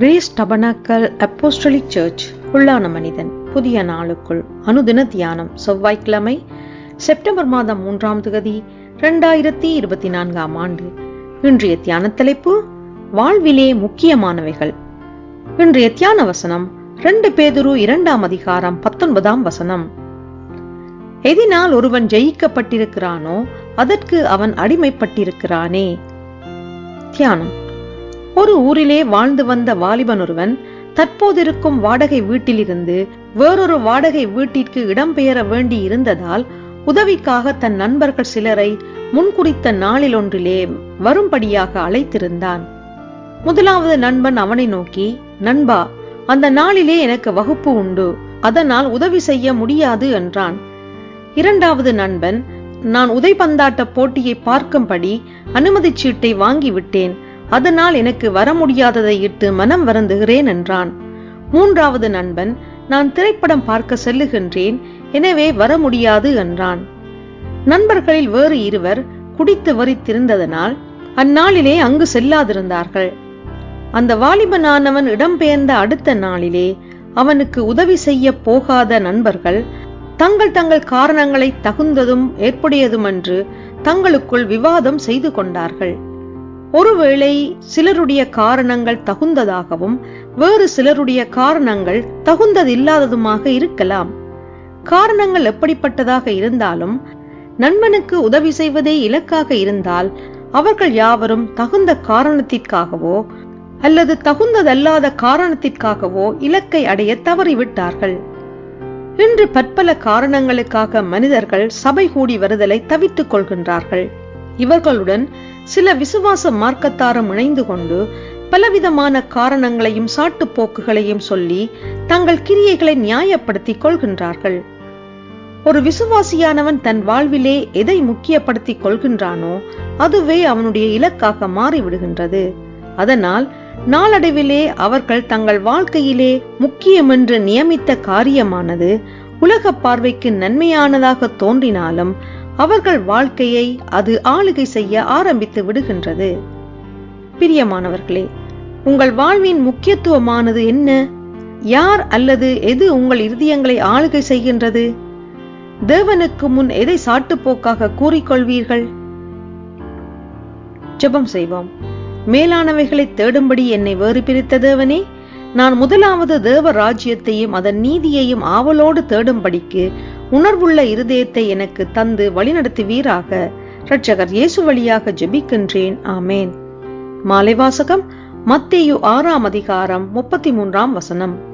Grace டபனாக்கல் apostolic search உள்ளான மனிதன் புதிய நாளுக்குள் அனுதின தியானம் செவ்வாய்க்கிழமை செப்டம்பர் மாதம் மூன்றாம் தொகுதி இரண்டாயிரத்தி இருபத்தி நான்காம் ஆண்டு. இன்றைய தியான தலைப்பு வாழ்விலே முக்கியமானவைகள். இன்றைய தியான வசனம் ரெண்டு பேதுரு இரண்டாம் அதிகாரம் பத்தொன்பதாம் வசனம். எதினால் ஒருவன் ஜெயிக்கப்பட்டிருக்கிறானோ அதற்கு அவன் அடிமைப்பட்டிருக்கிறானே. தியானம். ஒரு ஊரிலே வாழ்ந்து வந்த வாலிபன் ஒருவன் தற்போதிருக்கும் வாடகை வீட்டிலிருந்து வேறொரு வாடகை வீட்டிற்கு இடம்பெயர வேண்டி இருந்ததால் உதவிக்காக தன் நண்பர்கள் சிலரை முன்குறித்த நாளில் ஒன்றிலே வரும்படியாக அழைத்திருந்தான். முதலாவது நண்பன் அவனை நோக்கி நண்பா அந்த நாளிலே எனக்கு வகுப்பு உண்டு. அதனால் உதவி செய்ய முடியாது என்றான். இரண்டாவது நண்பன் நான் உதைபந்தாட்ட போட்டியை பார்க்கும்படி அனுமதி சீட்டை வாங்கிவிட்டேன். அதனால் எனக்கு வர முடியாததை இட்டு மனம் வருந்துகிறேன் என்றான். மூன்றாவது நண்பன் நான் திரைப்படம் பார்க்க செல்லுகின்றேன் எனவே வர முடியாது என்றான். நண்பர்களில் வேறு இருவர் குடித்து வரித்திருந்ததனால் அந்நாளிலே அங்கு செல்லாதிருந்தார்கள். அந்த வாலிபனானவன் இடம்பெயர்ந்த அடுத்த நாளிலே அவனுக்கு உதவி செய்ய போகாத நண்பர்கள் தங்கள் தங்கள் காரணங்களை தகுந்ததும் ஏற்புடையதுமென்று தங்களுக்குள் விவாதம் செய்து கொண்டார்கள். ஒருவேளை சிலருடைய காரணங்கள் தகுந்ததாகவும் வேறு சிலருடைய காரணங்கள் தகுந்ததில்லாததுமாக இருக்கலாம். காரணங்கள் எப்படிப்பட்டதாக இருந்தாலும் நண்பனுக்கு உதவி செய்வதே இலக்காக இருந்தால் அவர்கள் யாவரும் தகுந்த காரணத்திற்காகவோ அல்லது தகுந்ததல்லாத காரணத்திற்காகவோ இலக்கை அடைய தவறிவிட்டார்கள். இன்று பற்பல காரணங்களுக்காக மனிதர்கள் சபை கூடி வருதலை தவித்துக் கொள்கின்றார்கள். இவர்களுடன் சில விசுவாச மார்க்கத்தாரும் இணைந்து கொண்டு பலவிதமான காரணங்களையும் சாட்டு போக்குகளையும் சொல்லி தங்கள் கிரியைகளை நியாயப்படுத்திக் கொள்கின்றார்கள். ஒரு விசுவாசியானவன் தன் வாழ்விலே எதை முக்கியப்படுத்திக் கொள்கின்றானோ அதுவே அவனுடைய இலக்காக மாறிவிடுகின்றது. அதனால் நாளடைவிலே அவர்கள் தங்கள் வாழ்க்கையிலே முக்கியமென்று நியமித்த காரியமானது உலக பார்வைக்கு நன்மையானதாக தோன்றினாலும் அவர்கள் வாழ்க்கையை அது ஆளுகை செய்ய ஆரம்பித்து விடுகின்றது. பிரியமானவர்களே உங்கள் வாழ்வின் முக்கியத்துவமானது என்ன? யார் அல்லது எது உங்கள் இருதயங்களை ஆளுகை செய்கின்றது? தேவனுக்கு முன் எதை சாட்டுப்போக்காக கூறிக்கொள்வீர்கள்? ஜெபம் செய்வோம். மேலானவைகளை தேடும்படி என்னை வேறு பிரித்த தேவனே நான் முதலாவது தேவ ராஜ்யத்தையும் அதன் நீதியையும் ஆவலோடு தேடும்படிக்கு உணர்வுள்ள இருதயத்தை எனக்கு தந்து வழிநடத்துவீராக. இரட்சகர் இயேசு வழியாக ஜெபிக்கின்றேன். ஆமேன். மாலை வாசகம் மத்தேயு ஆறாம் அதிகாரம் முப்பத்தி மூன்றாம் வசனம்.